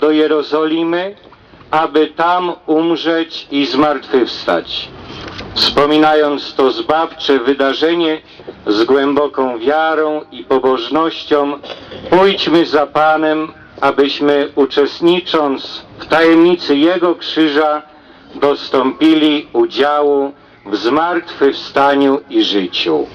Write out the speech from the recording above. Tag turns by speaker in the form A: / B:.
A: Do Jerozolimy, aby tam umrzeć i zmartwychwstać. Wspominając to zbawcze wydarzenie z głęboką wiarą i pobożnością, pójdźmy za Panem, abyśmy uczestnicząc w tajemnicy Jego krzyża dostąpili udziału w zmartwychwstaniu i życiu.